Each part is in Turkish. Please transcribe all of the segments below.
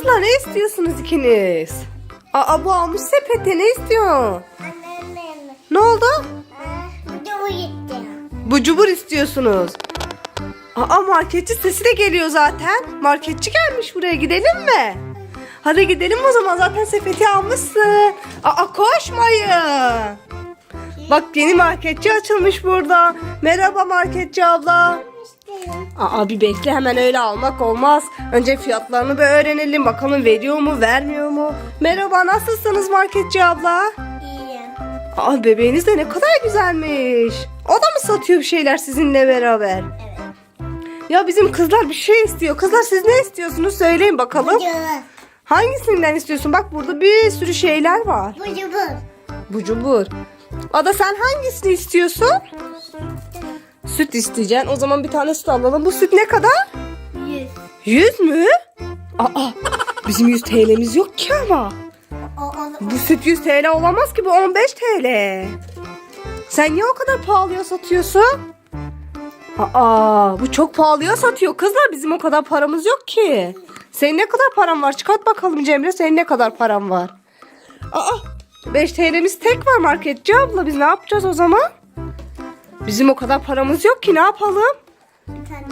kızlar ne istiyorsunuz ikiniz? Aa bu almış sepete ne istiyor? Anneannem. Ne oldu? Bu da uyuttu. Bu cubur istiyorsunuz. Aa marketçi sesi de geliyor zaten. Marketçi gelmiş buraya gidelim mi? Hadi gidelim o zaman zaten sepeti almışsın. Aa koşmayın. Bak yeni marketçi açılmış burada. Merhaba marketçi abla. Aa bir bekle hemen öyle almak olmaz. Önce fiyatlarını bir öğrenelim. Bakalım veriyor mu vermiyor mu? Merhaba nasılsınız marketçi abla? İyi. Aa bebeğiniz de ne kadar güzelmiş. O da mı satıyor bir şeyler sizinle beraber? Evet. Ya bizim kızlar bir şey istiyor. Kızlar siz ne istiyorsunuz söyleyin bakalım. Bu cubur. Hangisinden istiyorsun? Bak burada bir sürü şeyler var. Bu cubur. Bu cubur. Ada sen hangisini istiyorsun? Süt isteyeceksin. O zaman bir tane süt alalım. Bu süt ne kadar? Yüz. 100 mü? Aa bizim 100 TL'miz yok ki ama. Bu süt 100 TL olamaz ki bu 15 TL. Sen niye o kadar pahalıya satıyorsun? Aa bu çok pahalıya satıyor kızlar bizim o kadar paramız yok ki. Senin ne kadar paran var? Çıkart bakalım Cemre senin ne kadar paran var? Aa 5 TL'miz tek var marketçi abla biz ne yapacağız o zaman? Bizim o kadar paramız yok ki ne yapalım? bir tane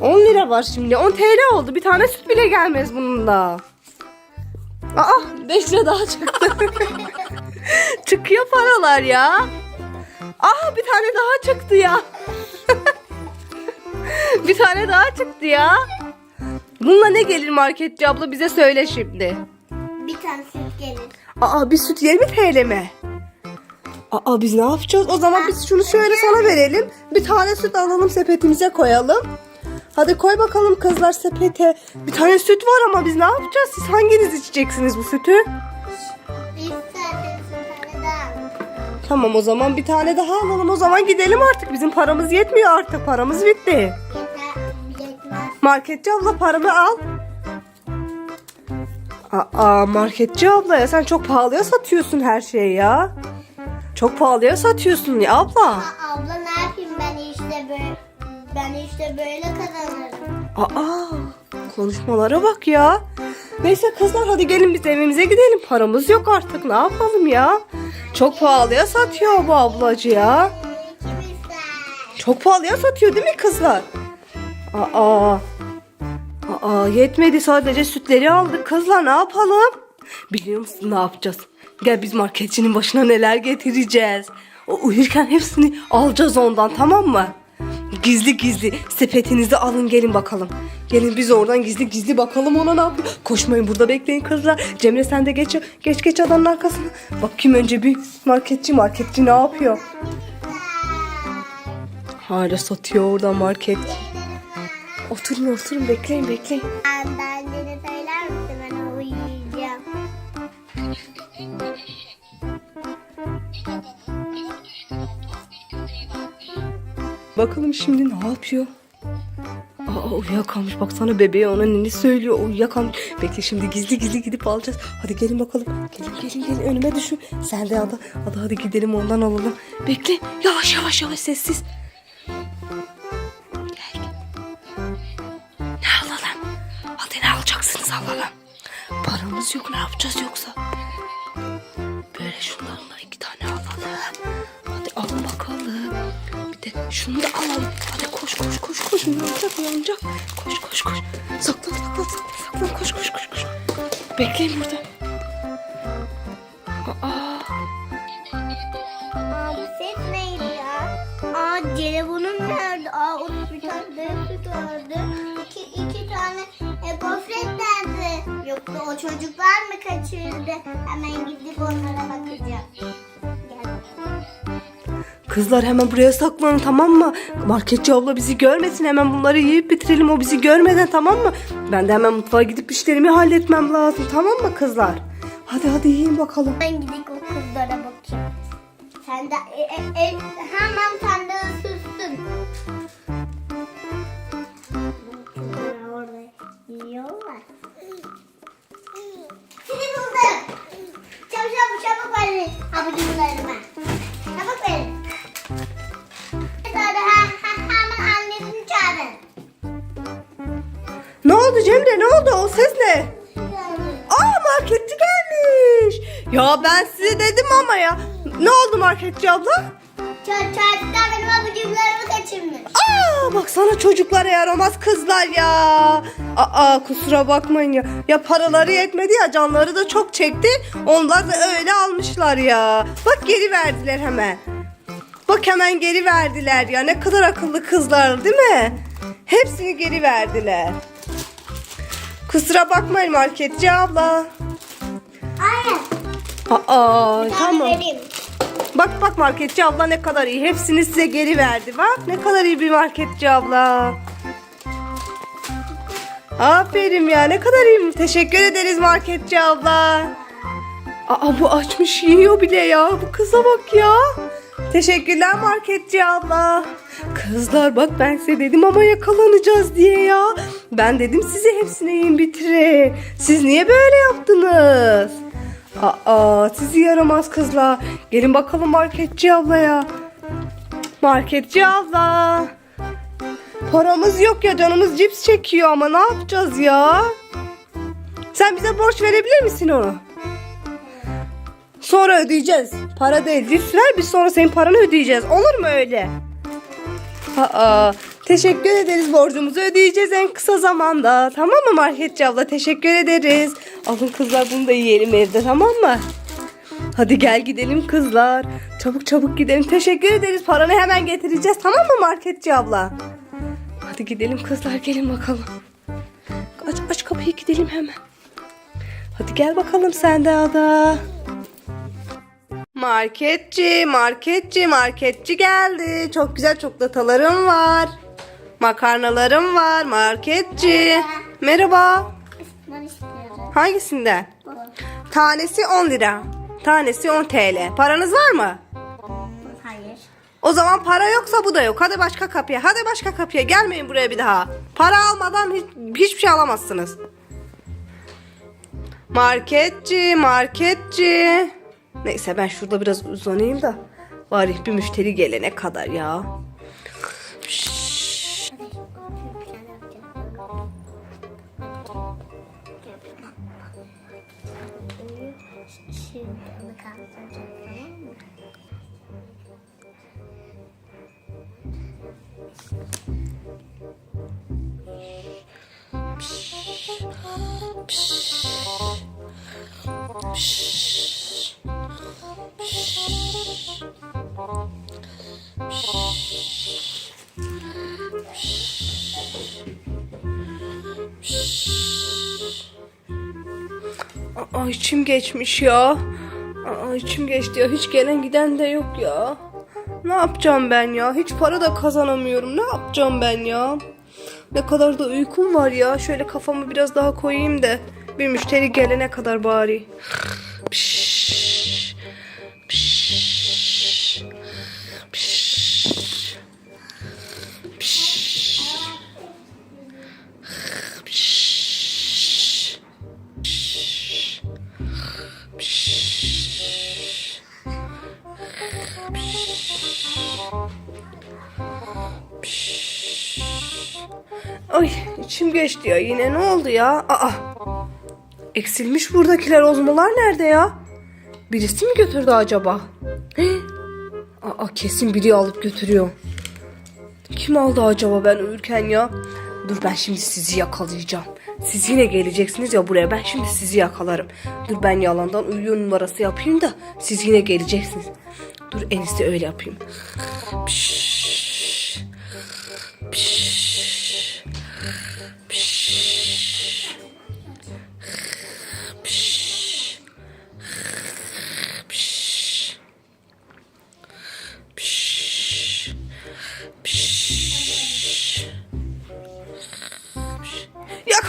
daha. 10 lira var şimdi 10 TL oldu bir tane süt bile gelmez bununla. Aa 5 lira daha çıktı. Çıkıyor paralar ya. Aa bir tane daha çıktı ya. bir tane daha çıktı ya. Bununla ne gelir marketçi abla bize söyle şimdi. Bir tane süt gelir. Aa bir süt 20 TL mi? Aa biz ne yapacağız? O zaman biz şunu şöyle sana verelim. Bir tane süt alalım sepetimize koyalım. Hadi koy bakalım kızlar sepete. Bir tane süt var ama biz ne yapacağız? Siz hanginiz içeceksiniz bu sütü? Tamam o zaman bir tane daha alalım. O zaman gidelim artık. Bizim paramız yetmiyor artık. Paramız bitti. Marketçi abla paramı al. Aa marketçi abla ya sen çok pahalıya satıyorsun her şeyi ya. Çok pahalıya satıyorsun ya abla. Aa, abla ne yapayım ben işte böyle ben işte böyle kazanırım. Aa konuşmalara bak ya. Neyse kızlar hadi gelin biz evimize gidelim. Paramız yok artık ne yapalım ya. Çok pahalıya satıyor bu ablacı ya. Çok pahalıya satıyor değil mi kızlar? Aa. Aa yetmedi sadece sütleri aldık. Kızlar ne yapalım? Biliyor musun ne yapacağız? Gel biz marketçinin başına neler getireceğiz. O uyurken hepsini alacağız ondan tamam mı? Gizli gizli sepetinizi alın gelin bakalım. Gelin biz oradan gizli gizli bakalım ona ne yapıyor. Koşmayın burada bekleyin kızlar. Cemre sen de geç geç geç adanın arkasına. Bak kim önce bir marketçi marketçi ne yapıyor? Hala satıyor orada market. Oturun oturun bekleyin bekleyin. Ben annene söyler misin ben uyuyacağım. Bakalım şimdi ne yapıyor? Aa uyuyakalmış baksana bebeğe ona ne söylüyor uyuyakalmış. Bekle şimdi gizli gizli gidip alacağız. Hadi gelin bakalım. Gelin gelin gelin önüme düşün. Sen de ada. Hadi hadi gidelim ondan alalım. Bekle yavaş yavaş yavaş sessiz. Gel. Ne alalım? Hadi ne alacaksınız alalım. Paramız yok ne yapacağız yoksa? Böyle şunlarla iki tane şunu da alalım. Hadi koş koş koş koş. Uyanacak uyanacak. Koş koş koş. Saklan saklan saklan saklan. Koş koş koş koş. Bekleyin burada. Aa, bu ses neydi ya? Aa telefonum nerede? Aa o bir tane devlet vardı. İki, iki tane e, gofret nerede? Yoksa o çocuklar mı kaçırdı? Hemen gidip onlara bakacağım. Kızlar hemen buraya saklanın tamam mı? Marketçi abla bizi görmesin hemen bunları yiyip bitirelim o bizi görmeden tamam mı? Ben de hemen mutfağa gidip işlerimi halletmem lazım tamam mı kızlar? Hadi hadi yiyin bakalım. Ben gidip o kızlara bakayım. Sen de e, e, Ya ben size dedim ama ya. Ne oldu marketçi abla? Çocuklar benim abicimlerimi kaçırmış. Aa bak sana çocuklara yaramaz kızlar ya. Aa kusura bakmayın ya. Ya paraları yetmedi ya canları da çok çekti. Onlar da öyle almışlar ya. Bak geri verdiler hemen. Bak hemen geri verdiler ya. Ne kadar akıllı kızlar değil mi? Hepsini geri verdiler. Kusura bakmayın marketçi abla. Hayır. Aa Bir tane tamam. vereyim. Bak bak marketçi abla ne kadar iyi. Hepsini size geri verdi. Bak ne kadar iyi bir marketçi abla. Aferin ya ne kadar iyi. Teşekkür ederiz marketçi abla. Aa bu açmış yiyor bile ya. Bu kıza bak ya. Teşekkürler marketçi abla. Kızlar bak ben size dedim ama yakalanacağız diye ya. Ben dedim size hepsini yiyin bitirin. Siz niye böyle yaptınız? Aa sizi yaramaz kızlar. Gelin bakalım marketçi ablaya. Marketçi abla. Paramız yok ya canımız cips çekiyor ama ne yapacağız ya? Sen bize borç verebilir misin onu? Sonra ödeyeceğiz. Para değil cips ver biz sonra senin paranı ödeyeceğiz. Olur mu öyle? Aa, teşekkür ederiz borcumuzu ödeyeceğiz en kısa zamanda. Tamam mı marketçi abla teşekkür ederiz. Alın kızlar bunu da yiyelim evde tamam mı? Hadi gel gidelim kızlar. Çabuk çabuk gidelim. Teşekkür ederiz. Paranı hemen getireceğiz. Tamam mı marketçi abla? Hadi gidelim kızlar gelin bakalım. Aç aç kapıyı gidelim hemen. Hadi gel bakalım sen de Ada. Marketçi, marketçi, marketçi geldi. Çok güzel çikolatalarım var. Makarnalarım var marketçi. Merhaba. İstiyorum. Hangisinden? Tanesi 10 lira. Tanesi 10 TL. Paranız var mı? Hayır. O zaman para yoksa bu da yok. Hadi başka kapıya. Hadi başka kapıya. Gelmeyin buraya bir daha. Para almadan hiç, hiçbir şey alamazsınız. Marketçi, marketçi. Neyse ben şurada biraz uzanayım da. Bari bir müşteri gelene kadar ya. Şşş. Aa içim geçmiş ya. Aa içim geçti ya. Hiç gelen giden de yok ya. Ne yapacağım ben ya? Hiç para da kazanamıyorum. Ne yapacağım ben ya? Ne kadar da uykum var ya. Şöyle kafamı biraz daha koyayım da bir müşteri gelene kadar bari. Pişş. Pişş. Pişş. İçim geçti ya yine ne oldu ya? Aa eksilmiş buradakiler ozmalar nerede ya? Birisi mi götürdü acaba? Hii. Aa kesin biri alıp götürüyor. Kim aldı acaba ben uyurken ya? Dur ben şimdi sizi yakalayacağım. Siz yine geleceksiniz ya buraya. Ben şimdi sizi yakalarım. Dur ben yalandan uyuyor numarası yapayım da siz yine geleceksiniz. Dur en iyisi öyle yapayım. Pişş.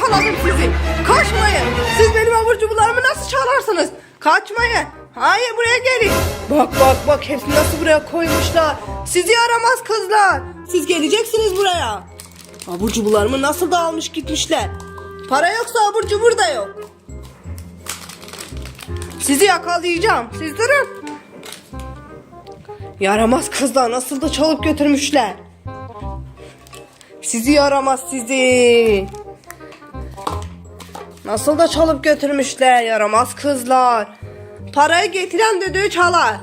Yakaladım sizi. Kaçmayın. Siz benim abur cuburlarımı nasıl çalarsınız? Kaçmayın. Hayır buraya gelin. Bak bak bak hepsini nasıl buraya koymuşlar. Sizi yaramaz kızlar. Siz geleceksiniz buraya. Abur cuburlarımı nasıl da almış gitmişler. Para yoksa abur cubur da yok. Sizi yakalayacağım. Siz durun. Yaramaz kızlar nasıl da çalıp götürmüşler. Sizi yaramaz sizi. Nasıl da çalıp götürmüşler yaramaz kızlar. Parayı getiren düdüğü çalar.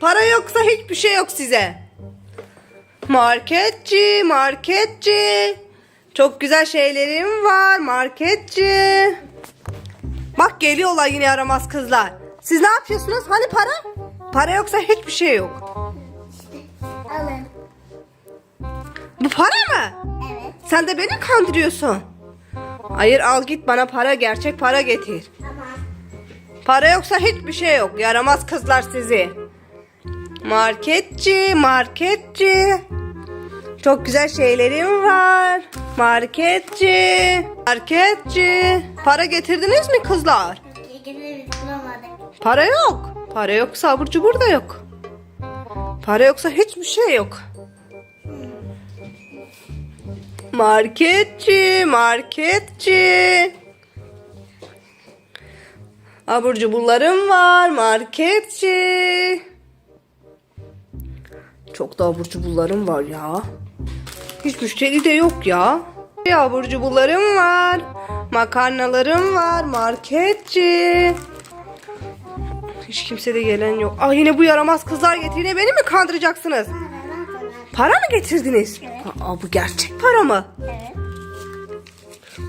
Para yoksa hiçbir şey yok size. Marketçi, marketçi. Çok güzel şeylerim var marketçi. Bak geliyorlar yine yaramaz kızlar. Siz ne yapıyorsunuz? Hani para? Para yoksa hiçbir şey yok. Alın. Bu para mı? Evet. Sen de beni kandırıyorsun. Hayır al git bana para gerçek para getir. Tamam. Para yoksa hiçbir şey yok. Yaramaz kızlar sizi. Marketçi, marketçi. Çok güzel şeylerim var. Marketçi, marketçi. Para getirdiniz mi kızlar? Bulamadık. Para yok. Para yoksa abur cubur da yok. Para yoksa hiçbir şey yok. Marketçi, marketçi. Abur cuburlarım var, marketçi. Çok da abur cuburlarım var ya. Hiç müşteri de yok ya. Abur cuburlarım var. Makarnalarım var, marketçi. Hiç kimse de gelen yok. Ah yine bu yaramaz kızlar getir. Yine beni mi kandıracaksınız? Para mı getirdiniz? Aa, bu gerçek para mı? Evet.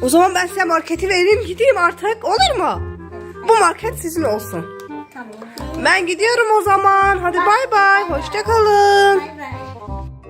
O zaman ben size marketi vereyim gideyim artık. Olur mu? Bu market sizin olsun. Tamam. Ben gidiyorum o zaman. Hadi bay bay. Hoşça kalın. Bay